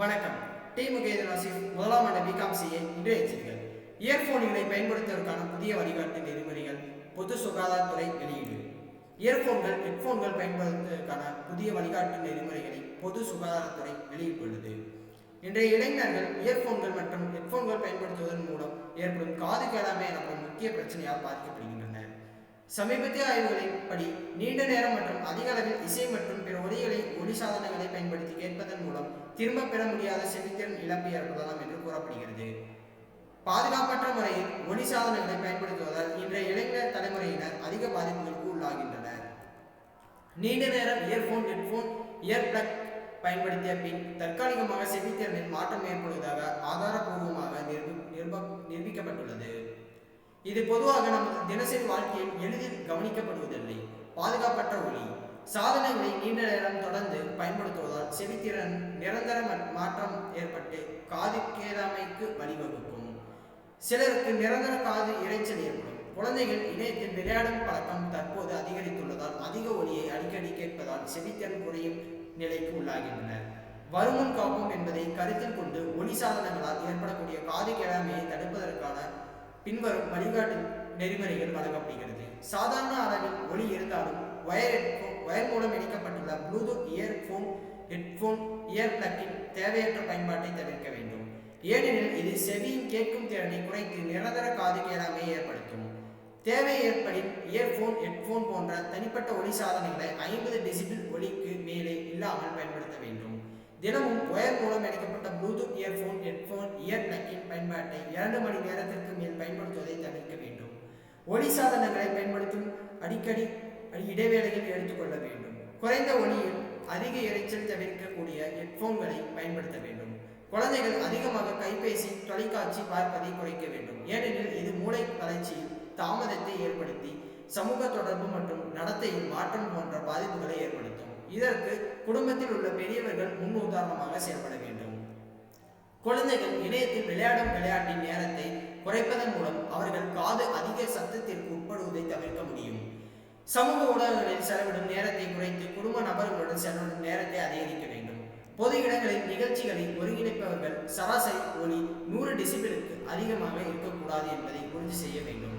வணக்கம். டி. முகேதனாசி முதலாம் ஆண்டு பிகாம் சிஏ இன்றைய எச்சரிக்கை இயர்போன்களை பயன்படுத்துவதற்கான புதிய வழிகாட்டு நெறிமுறைகள் பொது சுகாதாரத்துறை வெளியீடு. இயர்போன்கள் ஹெட்போன்கள் பயன்படுத்துவதற்கான புதிய வழிகாட்டு நெறிமுறைகளை பொது சுகாதாரத்துறை வெளியிட்டுள்ளது. இன்றைய இளைஞர்கள் இயர்போன்கள் மற்றும் ஹெட்போன்கள் பயன்படுத்துவதன் மூலம் ஏற்படும் காது கேளாமை எனப்படும் முக்கிய பிரச்சனையால் பாதிக்கப்படுகின்றன சமீபத்திய ஆய்வுகளின்படி நீண்ட நேரம் மற்றும் அதிக அளவில் இசை மற்றும் பிற ஒலிகளை ஒலி சாதனங்களை பயன்படுத்தி கேட்பதன் மூலம் திரும்ப பெற முடியாத செவித்திறன் இழப்பு ஏற்படலாம் என்று கூறப்படுகிறது. பாதுகாப்பற்ற முறையில் ஒலி சாதனங்களை பயன்படுத்துவதால் இன்றைய இளைஞர் தலைமுறையினர் அதிக பாதிப்புகளுக்கு உள்ளாகின்றனர். நீண்ட நேரம் இயர்போன் ஹெட்போன் இயர்பிளக் பயன்படுத்திய பின் தற்காலிகமாக செவித்திறனில் மாற்றம் ஏற்படுவதாக ஆதாரபூர்வமாக நிரூபி நிரூபிக்கப்பட்டுள்ளது. இது பொதுவாக நமது தினசரி வாழ்க்கையில் எளிதில் கவனிக்கப்படுவதில்லை. பாதுகாப்பற்ற ஒளி சாதனங்களை நீண்ட நேரம் தொடர்ந்து பயன்படுத்துவதால் செவித்திறன் நிரந்தர மாற்றம் ஏற்பட்டு காது கேளாமைக்கு வழிவகுக்கும். சிலருக்கு நிரந்தர காது இறைச்சல் ஏற்படும். குழந்தைகள் இணையத்தில் விளையாடும் பழக்கம் தற்போது அதிகரித்துள்ளதால் அதிக ஒலியை அடிக்கடி கேட்பதால் செவித்திறன் குறையும் நிலைக்கு உள்ளாகின்றனர். வருமுன் காப்போம் என்பதை கருத்தில் கொண்டு ஒளி சாதனங்களால் ஏற்படக்கூடிய காது கேளாமையை தடுப்பதற்கான பின்வரும் வழிகாட்டு நெறிமுறைகள் வழங்கப்படுகிறது. சாதாரண அளவில் ஒலி இருந்தாலும் வயர் ஹெட்போன் வயர் மூலம் இணைக்கப்பட்டுள்ள ப்ளூடூத் இயர்ஃபோன் ஹெட்ஃபோன் இயர் பிளக்கின் தேவையற்ற பயன்பாட்டை தவிர்க்க வேண்டும். ஏனெனில் இது செவியின் கேட்கும் திறனை குறைத்து நிரந்தர காது கேளாமை ஏற்படுத்தும். தேவை ஏற்படின் இயர்ஃபோன் ஹெட்ஃபோன் போன்ற தனிப்பட்ட ஒளி சாதனங்களை ஐம்பது டெசிபிள் ஒலிக்கு மேலே இல்லாமல் பயன்படுத்த வேண்டும். தினமும் ஒயர் மூலம் இணைக்கப்பட்ட ப்ளூடூத் இயர்ஃபோன் ஹெட்ஃபோன் இயர் பிளக்கின் பயன்பாட்டை இரண்டு மணி நேரத்திற்கு மேல் பயன்படுத்துவதை தவிர்க்க வேண்டும். ஒளி சாதனங்களை பயன்படுத்தும் அடிக்கடி இடைவேளையில் எடுத்துக்கொள்ள வேண்டும். குறைந்த ஒளியில் அதிக இரைச்சல் தவிர்க்கக்கூடிய ஹெட்போன்களை பயன்படுத்த வேண்டும். குழந்தைகள் அதிகமாக கைபேசி தொலைக்காட்சி பார்ப்பதை குறைக்க வேண்டும். ஏனெனில் இது மூளை வளர்ச்சியில் தாமதத்தை ஏற்படுத்தி சமூக தொடர்பு மற்றும் நடத்தையில் மாற்றம் போன்ற பாதிப்புகளை இதற்கு குடும்பத்தில் உள்ள பெரியவர்கள் முன் உதாரணமாக செயல்பட வேண்டும். குழந்தைகள் இணையத்தில் விளையாடும் விளையாட்டின் நேரத்தை குறைப்பதன் மூலம் அவர்கள் காது அதிக சத்தத்திற்கு உட்படுவதை தவிர்க்க முடியும். சமூக ஊடகங்களில் செலவிடும் நேரத்தை குறைத்து குடும்ப நபர்களுடன் செலவிடும் நேரத்தை அதிகரிக்க வேண்டும். பொது இடங்களில் நிகழ்ச்சிகளை ஒருங்கிணைப்பவர்கள் சராசரி ஒளி நூறு டிசிபிலுக்கு அதிகமாக இருக்கக்கூடாது என்பதை உறுதி செய்ய வேண்டும்.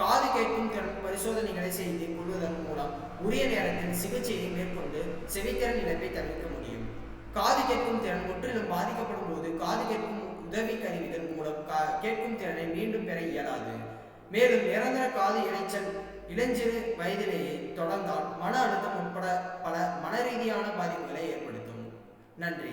காது கேட்கும் திறன் பரிசோதனைகளை செய்து கொள்வதன் மூலம் உரிய நேரத்தில் சிகிச்சையை மேற்கொண்டு செவித்திறன் இழப்பை தவிர்க்க முடியும். காது கேட்கும் திறன் முற்றிலும் பாதிக்கப்படும் போது காது கேட்கும் உதவி கருவிகள் மூலம் கா- கேட்கும் திறனை மீண்டும் பெற இயலாது. மேலும் நிரந்தர காது இரைச்சல் இளஞ்சிறு வயதிலேயே தொடர்ந்தால் மன அழுத்தம் உட்பட பல மன ரீதியான பாதிப்புகளை ஏற்படுத்தும். நன்றி.